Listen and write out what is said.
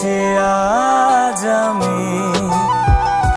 see